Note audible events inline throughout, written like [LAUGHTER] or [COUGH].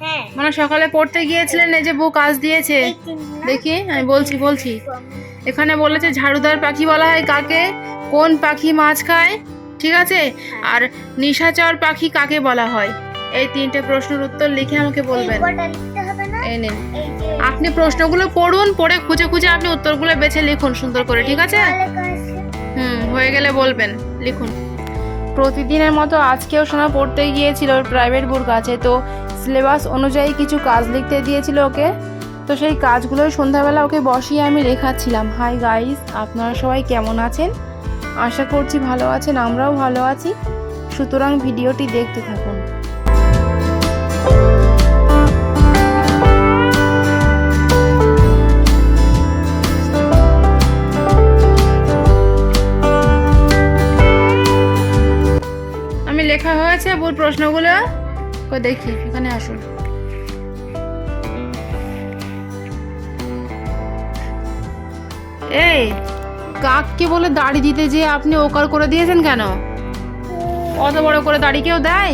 হ্যাঁ। মানে সকালে পড়তে গিয়েছিলেন এই যে বউ কাজ দিয়েছে? দেখি আমি বলছি বলছি। এখানে বলেছে ঝাড়ুদার পাখি বলা হয় কাকে? কোন পাখি মাছ খায়? ঠিক আছে? আর নিশাচর পাখি কাকে বলা হয়? এই তিনটে প্রশ্নের উত্তর লিখে আমাকে বলবেন। এই কটা লিখতে হবে না? এই নিন। আপনি প্রশ্নগুলো পড়ুন পড়ে খুঁজে খুঁজে আপনি উত্তরগুলো বেছে লিখুন সুন্দর করে ঠিক আছে? হুম হয়ে গেলে বলবেন লিখুন। প্রতিদিনের মতো আজকেও সোনা পড়তে গিয়েছিল প্রাইভেট বুর কাছে তো সিলেবাস অনুযায়ী কিছু কাজ লিখতে দিয়েছিল ওকে। তো সেই কাজগুলোই সন্ধ্যাবেলা ওকে বসিয়ে আমি লেখাচ্ছিলাম হাই গাইস আপনারা সবাই কেমন আছেন? আশা করছি ভালো আছেন, আমরাও ভালো আছি। সুতরাং ভিডিওটি দেখতে থাকুন। আমি লেখা হয়েছে বুর প্রশ্নগুলো। কই দেখি, এখানে আসুন। এই, কাককে বলে দাড়ি দিতে যে আপনি ওকার করে দিয়েছেন কেন? অত বড় করে দাড়ি কেউ দেয়?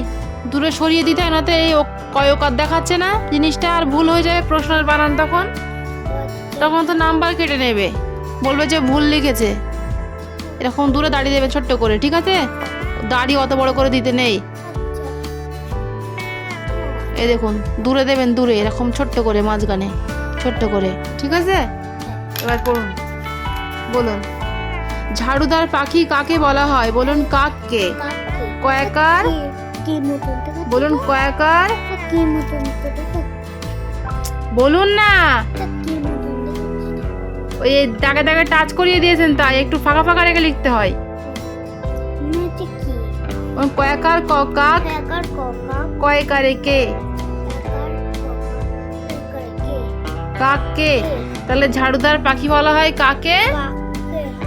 দূরে সরিয়ে দিতে না তো এই কয়কার দেখাচ্ছে না? জিনিসটা আর ভুল হয়ে যাবে প্রশ্নের বানান তখন। তখন তো নাম্বার কেটে নেবে। বলবে যে ভুল লিখেছে। এরকম দূরে দাঁড়িয়ে দেবে ছোট্ট করে, ঠিক আছে? দাড়ি অত বড় করে দিতে নেই। এই দেখুন দূরে দেবেন দূরে এরকম ছোট্ট করে মাঝখানে ছোট্ট করে ঠিক আছে? এবার করুন বলুন ঝাড়ুদার পাখি কাকে বলা হয়? বলুন কাককে। কাকে? কয়াকার? বলুন কয়াকার? বলুন না? ওই দাগে দাগে টাচ করিয়ে দিয়েছেন তাই একটু ফাঁকা ফাঁকা রেখে লিখতে হয়। কয়াকার ককা? কয়কারে কে কাককে? তাহলে ঝাড়ুদার পাখি বলা হয় কাকে? কাকে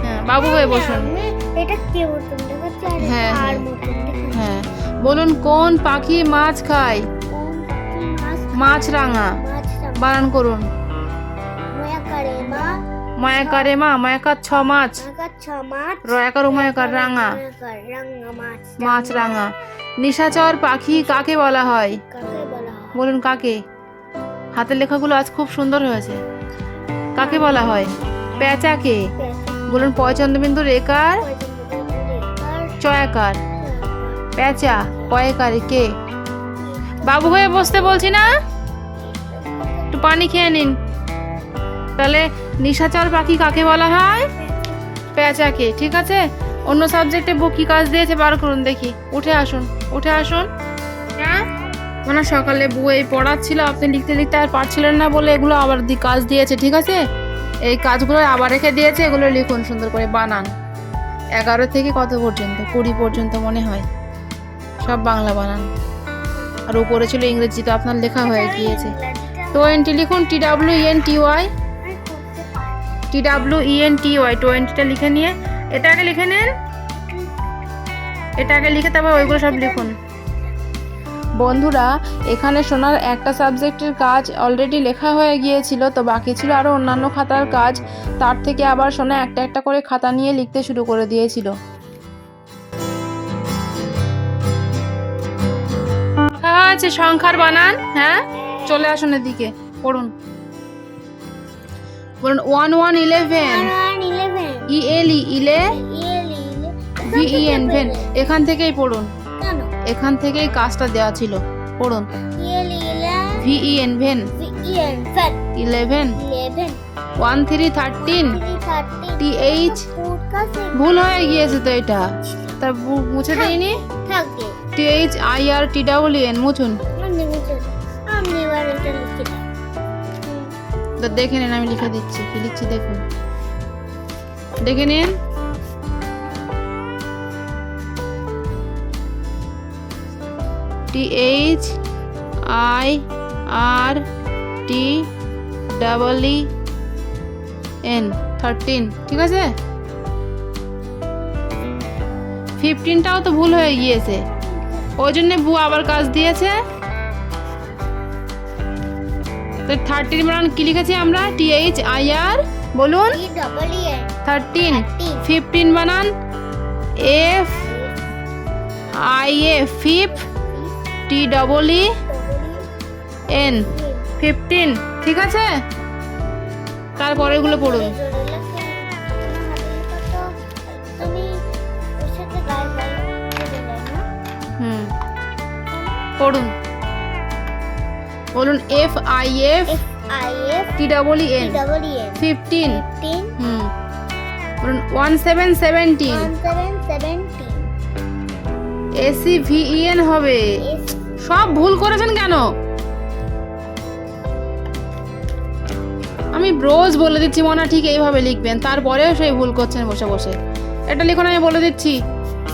হ্যাঁ বাবু হয়ে বসুন। হ্যাঁ, হ্যাঁ। হ্যাঁ। বলুন কোন পাখি মাছ খায়? মাছ রাঙা। বানান করুন। মায়াকারে মা। মায়াকার ছ মাছ? রয়াকার উমায়াকার রাঙা। মাছ। রাঙা। নিশাচর পাখি কাকে কাকে বলা হয়? বলুন কাকে? হাতের লেখাগুলো আজ খুব সুন্দর হয়েছে। কাকে বলা হয়? প্যাঁচাকে বলুন পয়চন্দ্রবিন্দু রেকার চয়াকার। প্যাঁচা কয়েকারে কে? বাবু হয়ে বসতে বলছি না? একটু পানি খেয়ে নিন। তাহলে নিশাচর পাখি কাকে বলা হয়? প্যাঁচাকে ঠিক আছে? অন্য সাবজেক্টে বুক কি কাজ দিয়েছে? বার করুন দেখি। উঠে আসুন উঠে আসুন। মানে সকালে বউ এই পড়াচ্ছিল, আপনি লিখতে লিখতে আর পারছিলেন না বলে এগুলো আবার দি- কাজ দিয়েছে, ঠিক আছে? এই কাজগুলো আবার রেখে দিয়েছে, এগুলো লিখুন, সুন্দর করে বানান। এগারো থেকে কত পর্যন্ত? কুড়ি পর্যন্ত মনে হয়। সব বাংলা বানান। আর উপরে ছিল ইংরেজি, তো আপনার লেখা হয়ে গিয়েছে। টোয়েন্টি লিখুন, T W N T Y. T W N T Y, টোয়েন্টিটা লিখে নিয়ে। এটা আগে লিখে নেন। এটা আগে লিখে তারপর ওইগুলো সব লিখুন। বন্ধুরা এখানে সোনার একটা সাবজেক্টের কাজ অলরেডি লেখা হয়ে গিয়েছিল তো বাকি ছিল আরও অন্যান্য খাতার কাজ। তার থেকে আবার সোনা একটা একটা করে খাতা নিয়ে লিখতে শুরু করে দিয়েছিল। হয়েছে সংখ্যার বানান হ্যাঁ? চলে আসুন এদিকে পড়ুন। বলুন one one eleven E L E L V E N when এখান থেকেই পড়ুন। এখান থেকেই কাজটা দেওয়া ছিল। পড়ুন। V E N ven eleven one three thirteen T H ভুল হয়ে গিয়েছে তো এটা। তা মুছে দিইনি? থাকে T H I R T double N মুছুন। দেখে নিন আমি লিখে দিচ্ছি। কি লিখছি দেখুন। দেখে নিন। T H I R T double E N thirteen ঠিক আছে? ফিফটিনটাও তো ভুল হয়ে গিয়েছে। ওই জন্য বু আবার কাজ দিয়েছে। তো থার্টিন বানান কি লিখেছি আমরা? টি এইচ আই আর বলুন। থার্টিন ফিফটিন বানান। F I A F T double E N fifteen ঠিক আছে? তারপরেগুলো পড়ুন। হুম। পড়ুন। বলুন F I F T double N double N fifteen হুম। বলুন one seven seventeen S E V E N হবে। সব ভুল করেছেন কেন? আমি রোজ বলে দিচ্ছি, মনে ঠিক এইভাবে লিখবেন, তারপরেও সেই ভুল করছেন বসে বসে। এটা লিখুন, আমি বলে দিচ্ছি।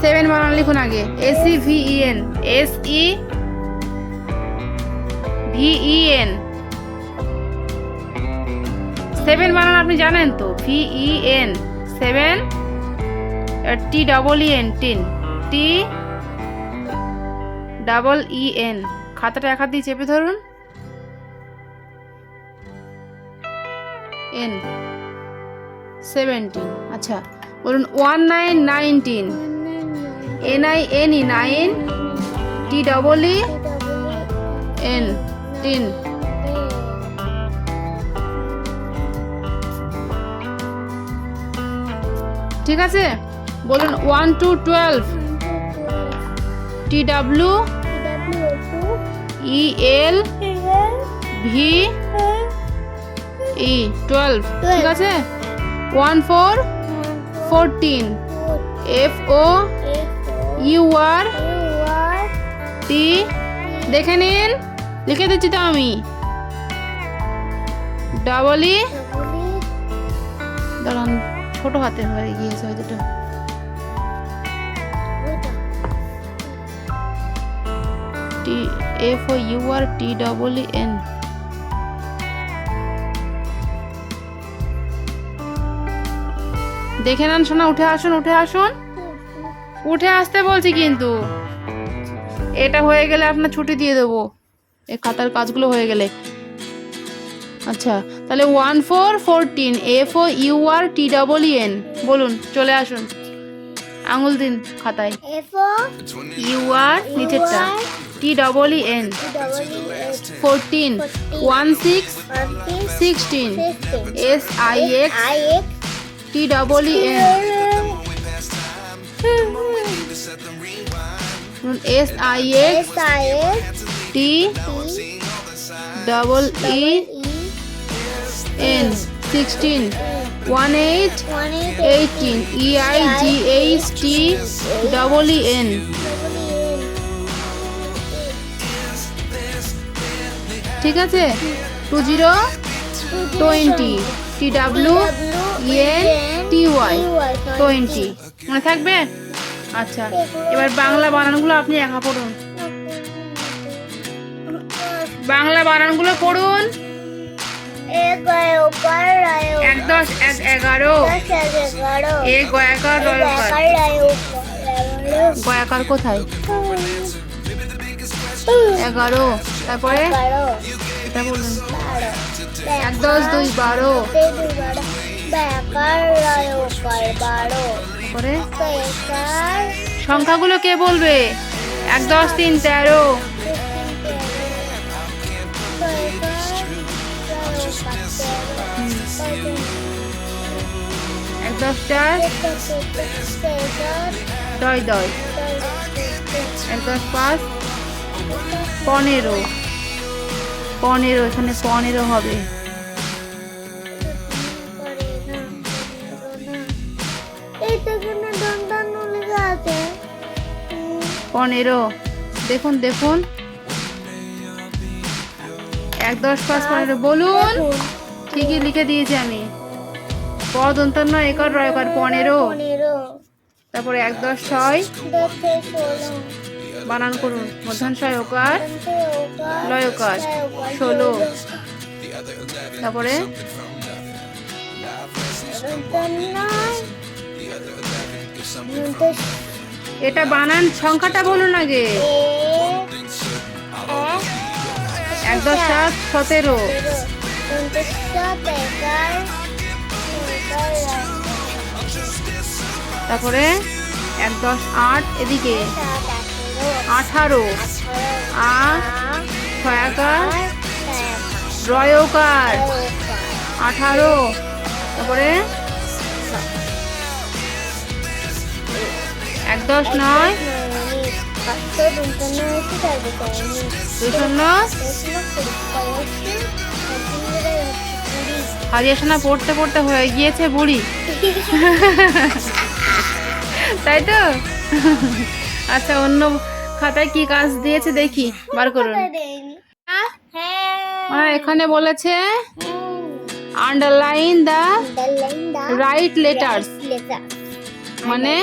সেভেন বানান লিখুন আগে। S E V E N S E V E N seven বানান আপনি জানেন তো? V E N seven, T double E N teen, T double E N. খাতাটা এক হাত দিয়ে চেপে ধরুন। এন। সেভেন্টিন আচ্ছা বলুন one nine nineteen N I N E nine T double E N teen ঠিক আছে? বলুন one two twelve T W E L V E twelve ঠিক আছে? One four fourteen F O U R T দেখে নিন। লিখে দিচ্ছি তো আমি। ডাবল ই দাঁড়ান ছোট হাতে হয়ে গিয়েছে হয়তো T F O U R T double N দেখে নেন শোনা উঠে আসুন উঠে আসুন। উঠে আসতে বলছি কিন্তু। এটা হয়ে গেলে আপনার ছুটি দিয়ে দেবো। এই খাতার কাজগুলো হয়ে গেলে। আচ্ছা তাহলে one four fourteen F O U R T double N বলুন চলে আসুন। আঙুল দিন খাতায়। ইউ আর নিচেরটা। T double N fourteen one six sixteen S I X T double N S I X T double E N sixteen one eight eighteen E I G H T double E N ঠিক আছে? Two zero twenty T W N T Y twenty মনে থাকবে? আচ্ছা। এবার বাংলা বানানগুলো আপনি একা পড়ুন। বাংলা বানানগুলো পড়ুন। এক দশ এক এগারো। এ গয়াকার গয়াকার কোথায়? এগারো। তারপরে? এক দশ দুই বারো। তারপরে? সংখ্যাগুলো কে বলবে? এক দশ তিন তেরো। এক দশ চার। দয় দশ। এক দশ পাঁচ। পনেরো। পনেরো এখানে পনেরো হবে। পনেরো। দেখুন দেখুন। এক দশ পাঁচ পনেরো। বলুন ঠিকই লিখে দিয়েছি আমি। পদ অন্তন্য একর রয়কর পনেরো। তারপরে এক দশ ছয়। বানান করুন। মধ্যাংশয় ওকার লয়কার, ষোলো। তারপরে? এটা বানান, সংখ্যাটা বলুন আগে। এক দশ সাত সতেরো। তারপরে? এক দশ আট এদিকে। আঠারো। আট ছয় একার রয়কার, আঠারো। তারপরে এক দশ নয়। হারিয়াশোনা পড়তে পড়তে হয়ে গিয়েছে বুড়ি। তাই তো? আচ্ছা অন্য খাতায় কি কাজ দিয়েছে দেখি বার করুন। হ্যাঁ? এখানে বলেছে আন্ডারলাইন the রাইট লেটার্স মানে.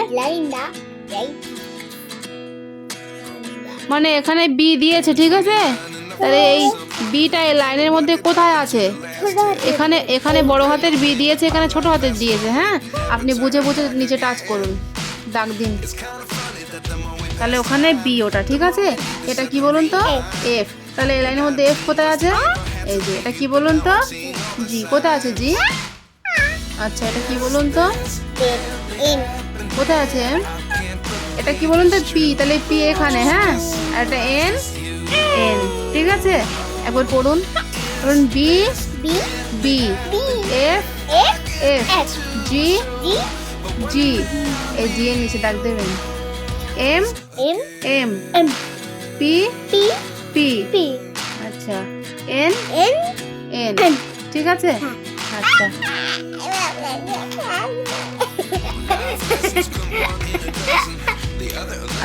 মানে এখানে বি দিয়েছে ঠিক আছে? তাহলে এই বিটা এই লাইনের মধ্যে কোথায় আছে? এখানে এখানে বড় হাতের বি দিয়েছে এখানে ছোট হাতের দিয়েছে হ্যাঁ? আপনি বুঝে বুঝে নিচে টাচ করুন দাগ দিন। তাহলে ওখানে বি ওটা ঠিক আছে? এটা কি বলুন তো? এফ তাহলে এই লাইনের মধ্যে এফ কোথায় আছে? এই যে এটা কি বলুন তো? জি কোথায় আছে জি আচ্ছা এটা কি বলুন তো. কোথায় আছে? এটা কি বলুন তো পি তাহলে পি এখানে হ্যাঁ? আর এটা এন এন ঠিক আছে? একবার পড়ুন। পড়ুন B. B B. F. F G G এই জি এর নিচে দাগ দেবেন। M M. M M. P P. P P. আচ্ছা। N N. N N. ঠিক আছে? আচ্ছা।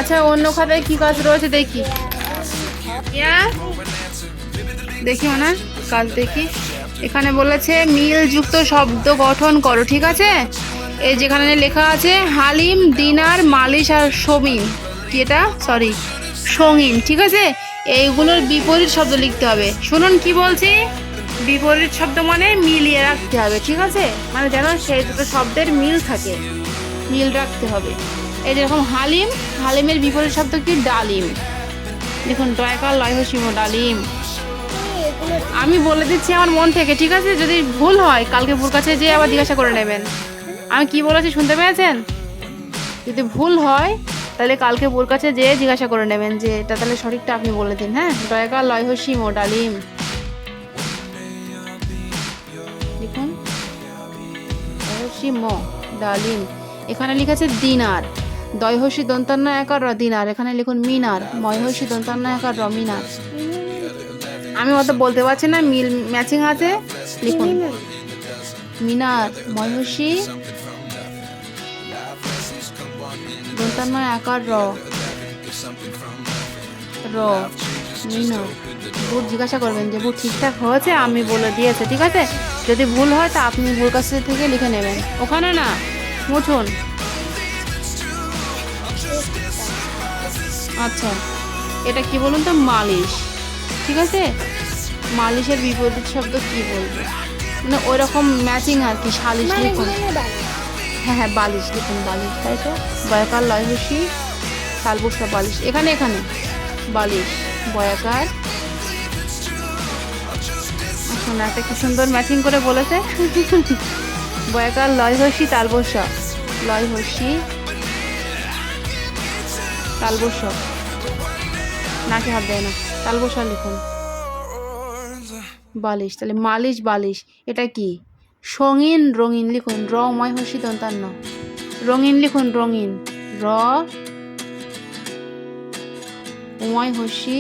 আচ্ছা অন্য খাতায় কি কাজ রয়েছে দেখি। দেখি ওনার কাজ দেখি। এখানে বলেছে মিলযুক্ত শব্দ গঠন করো ঠিক আছে? এই যেখানে লেখা আছে, হালিম, দিনার, মালিশ আর সমিন কি এটা? সরি সঙ্গিন ঠিক আছে? এইগুলোর বিপরীত শব্দ লিখতে হবে। শুনুন কি বলছি? বিপরীত শব্দ মানে মিলিয়ে রাখতে হবে, ঠিক আছে? মানে যেন সেই দুটো শব্দের মিল থাকে, মিল রাখতে হবে। এই যেরকম হালিম, হালিমের বিপরীত শব্দ কি? ডালিম। দেখুন ডয়কার লয় হসিম ডালিম। আমি বলে দিচ্ছি আমার মন থেকে, ঠিক আছে? যদি ভুল হয়, কালকে ভুল কাছে যেয়ে আবার জিজ্ঞাসা করে নেবেন। আমি কি বলেছি শুনতে পেয়েছেন? যদি ভুল হয়, তাহলে কালকে ভুল কাছে যেয়ে জিজ্ঞাসা করে নেবেন যে এটা তাহলে সঠিকটা আপনি বলে দিন হ্যাঁ? ডয়কার লয় হসিম ও ডালিম লিখুন। হসিম ডালিম এখানে লিখেছে দিনার। দয়হসি দন্তান্ন একার র দিনার। এখানে লিখুন মিনার। ময়হসি দন্তান্ন একার র মিনার। আমি অত বলতে পারছি না, মিল ম্যাচিং আছে। লিখুন। মিনার ময়ূষী দন্তান্ন একার র র মিনার বুট জিজ্ঞাসা করবেন যে বুট ঠিকঠাক হয়েছে আমি বলে দিয়েছে ঠিক আছে? যদি ভুল হয় তা আপনি ভুল কাছ থেকে লিখে নেবেন। ওখানে না মুঠুন আচ্ছা এটা কি বলুন তো? মালিশ। ঠিক আছে? মালিশের বিপরীত শব্দ কি বলব? মানে ওই রকম ম্যাচিং আর কি সালিশ মানে লিখুন। মানে হ্যাঁ হ্যাঁ বালিশ লিখুন বালিশ তাই তো? বয়াকার লয় হুসি তালবুসা বালিশ। এখানে এখানে। বালিশ, বয়াকার। একটা কি সুন্দর ম্যাচিং করে বলেছে। [LAUGHS] বয়াকার লয় হসি তালবসা। লয় তালবসা। নাকে হাত দেয় না? তালবসা লিখুন। বালিশ, তাহলে মালিশ, বালিশ। এটা কি? সঙিন রঙিন লিখুন। র, ময় হসি দন্তান্ন। রঙিন লিখুন, রঙিন। র উময় হসি।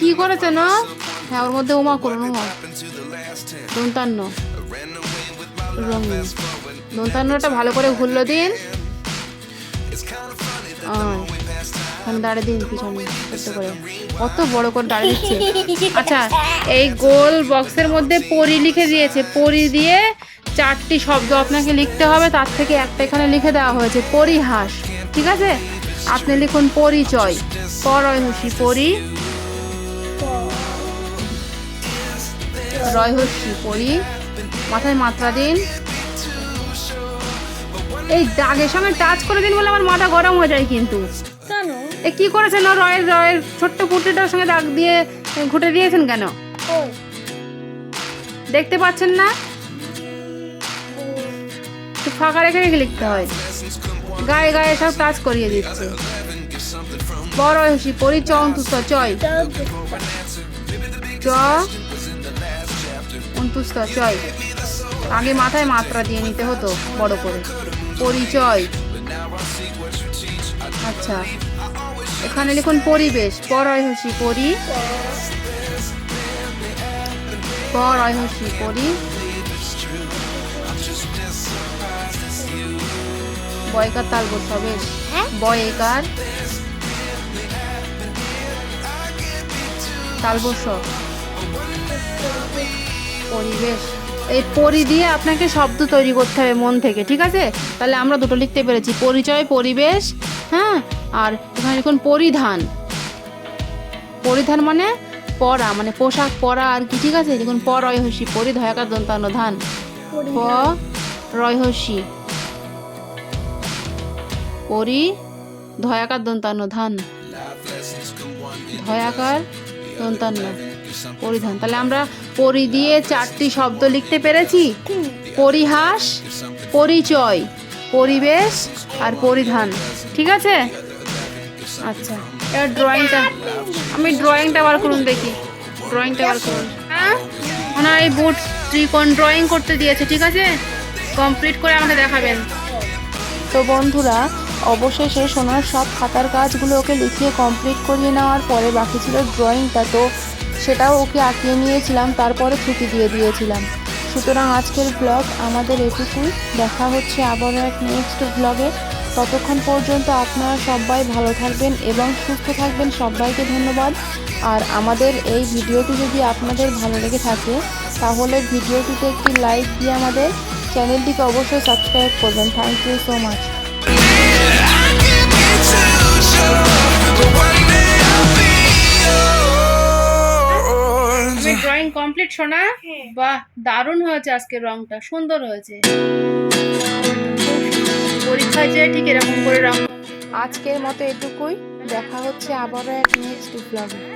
কি করেছে না? হ্যাঁ ওর মধ্যে উমা করুন, উমা। দন্তান্ন। রঙিন। দন্তান্নটা ভালো করে ঘুরলো দিন। ওখানে দাঁড়িয়ে দিন পিছনে ছোট্ট করে। কত বড় করে দাঁড়িয়ে দিচ্ছে। আচ্ছা এই গোল বক্সের মধ্যে পরি লিখে দিয়েছে। পরি দিয়ে চারটি শব্দ আপনাকে লিখতে হবে তার থেকে একটা এখানে লিখে দেওয়া হয়েছে পরিহাস। ঠিক আছে? আপনি লিখুন পরিচয়। পরয় হসি পরি। রয় হসি পরি। মাথায় মাত্রা দিন। এই দাগের সঙ্গে টাচ করে দিন বলে আমার মাথা গরম হয়ে যায় কিন্তু। এ কি করেছেন? রয়ের রয়ের ছোট্ট পুটিটার সঙ্গে দাগ দিয়ে ঘুটে দিয়েছেন কেন? দেখতে পাচ্ছেন না? ফাঁকা রেখে রেখে লিখতে হয়। গায়ে গায়ে সব টাচ করিয়ে দিচ্ছে। বড় হসি পরি চ অন্তুস্ত চয়। চ চয়। আগে মাথায় মাত্রা দিয়ে নিতে হতো, বড় করে। পরিচয়। আচ্ছা এখানে লিখুন পরিবেশ। পরয় হসি পরি। পরয় হসি পরি। বয়কার তাল বসা বেশ হ্যাঁ? বয়কার তাল পরিবেশ। এই পরি দিয়ে আপনাকে শব্দ তৈরি করতে হবে মন থেকে ঠিক আছে? তাহলে আমরা দুটো লিখতে পেরেছি। পরিচয় পরিবেশ হ্যাঁ? আর এখানে লিখুন পরিধান। পরিধান মানে পরা মানে পোশাক পরা আর কি ঠিক আছে? দেখুন প রয় হসি পরিধয়াকার দন্তান্ন ধান প রয় পরি ধয়াকার দন্তান্ন ধান। ধয়াকার দন্তান্ন পরিধান। তাহলে আমরা পরি দিয়ে চারটি শব্দ লিখতে পেরেছি? পরিহাস, পরিচয়, পরিবেশ আর পরিধান। ঠিক আছে? আচ্ছা এবার ড্রয়িংটা আমি ড্রয়িংটা বার করুন দেখি। ড্রয়িংটা বার করুন। হ্যাঁ ওনার এই বুট ত্রিকোণ ড্রয়িং করতে দিয়েছে, ঠিক আছে? কমপ্লিট করে আমাকে দেখাবেন। তো বন্ধুরা অবশেষে সোনার সব খাতার কাজগুলো ওকে লিখিয়ে কমপ্লিট করিয়ে নেওয়ার পরে বাকি ছিল ড্রয়িংটা তো সেটাও ওকে আঁকিয়ে নিয়েছিলাম, তারপরে ছুটি দিয়ে দিয়েছিলাম। সুতরাং আজকের ব্লগ আমাদের এটুকুই। দেখা হচ্ছে আবারও এক নেক্সট ব্লগে ততক্ষণ পর্যন্ত আপনারা সবাই ভালো থাকবেন এবং সুস্থ থাকবেন। সবাইকে ধন্যবাদ। আর আমাদের এই ভিডিওটি যদি আপনাদের ভালো লেগে থাকে, তাহলে ভিডিওটিতে একটি লাইক দিয়ে আমাদের চ্যানেলটিকে অবশ্যই সাবস্ক্রাইব করবেন। Thank you so much drawing complete শোনা বাহ দারুণ হয়েছে আজকে রংটা সুন্দর হয়েছে। পরীক্ষায় যে ঠিক এরকম করে রং আজকের মতো এটুকুই। দেখা হচ্ছে আবারও এক নেক্সট ব্লগে